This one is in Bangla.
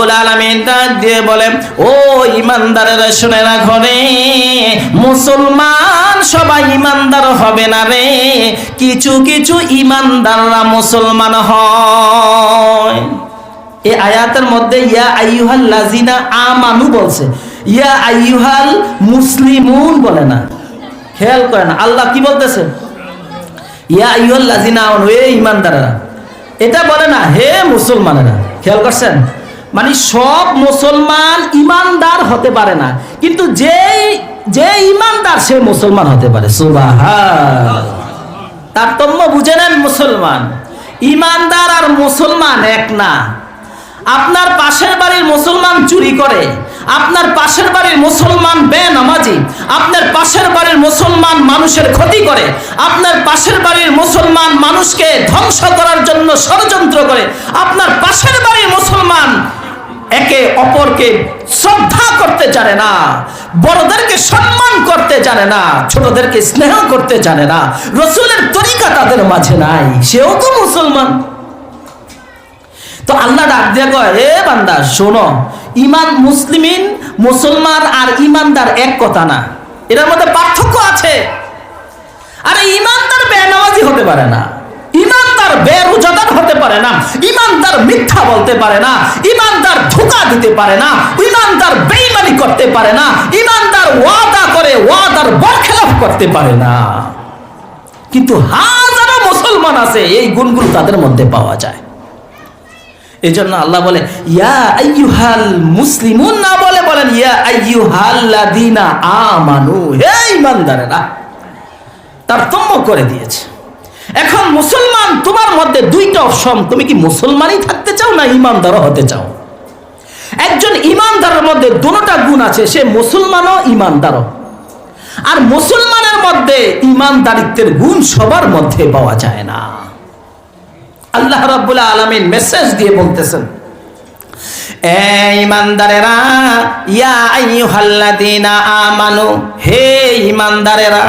রব্বুল আলামিন ডাক দিয়ে বলে, ও ইমানদারেরা, শুনে রাখো রে। মুসলমান সবাই ইমানদার হবে না রে। কিছু কিছু ইমানদাররা মুসলমান হয়। এই আয়াতের মধ্যে, ইয়া আইয়ুহাল লাজিনা আমানু বলছে। ইয়া আইয়ুহাল মুসলিমুন বলে না। খেয়াল করেন, আল্লাহ কি বলতেছে? ইয়া আইয়ুহাল লাজিনা আমানু হে ইমানদারেরা। এটা বলে না, হে মুসলমানেরা খেয়াল করছেন? মানে সব মুসলমান ইমানদার হতে পারে না। কিন্তু যে যে ইমানদার সে মুসলমান হতে পারে। তারতম্য বুঝে নেন মুসলমান। ইমানদার আর মুসলমান এক না। আপনার পাশের বাড়ির মুসলমান চুরি করে। আপনার পাশের বাড়ির মুসলমান বেনামাজি। আপনার পাশের বাড়ির মুসলমান মানুষের ক্ষতি করে। আপনার পাশের বাড়ির মুসলমান মানুষকে ধ্বংস করার জন্য ষড়যন্ত্র করে। আপনার পাশের বাড়ির মুসলমান একে অপরকে শ্রদ্ধা করতে জানে না, বড়দেরকে সম্মান করতে জানে না, ছোটদেরকে স্নেহ করতে জানে না, রসুলের তরিকা তাদের মাঝে নাই, সেও তো মুসলমান। তো আল্লাহ ডাক দিয়ে এ বান্দা, শোনো, ইমান মুসলিমিন, মুসলমান আর ইমানদার এক কথা না, এটার মধ্যে পার্থক্য আছে। আরে, ইমানদার বেনামাজি হতে পারে না। বেরোজাদার হতে পারে না, ইমানদার মিথ্যা বলতে পারে না, ইমানদার ধোকা দিতে পারে না, ইমানদার বেইমানি করতে পারে না, ইমানদার ওয়াদা করে ওয়াদার বরখেলাফ করতে পারে না। কিন্তু হাজারো মুসলমান আছে, এই গুণগুলো তাদের মধ্যে পাওয়া যায়। এই জন্য আল্লাহ বলে, ইয়া আইয়ুহাল মুসলিমুন না বলে, বলেন, ইয়া আইয়ুহাল্লাযিনা আমানু হে ইমানদারেরা, তারতম্য করে দিয়েছে। এখন মুসলমান তোমার মধ্যে দুইটা অপশন। তুমি কি মুসলমানই থাকতে চাও না ইমানদারও হতে চাও? একজন ইমানদারের মধ্যে দুটোটা গুণ আছে, সে মুসলমানও ইমানদারও। আর মুসলমানের মধ্যে ইমানদারিত্বের গুণ সবার মধ্যে পাওয়া যায় না। আল্লাহ রাব্বুল আলামিন মেসেজ দিয়ে বলতেছেন ইমানদারেরা, ইয়া আইয়ুহাল্লাযীনা আমানু, হে ইমানদারেরা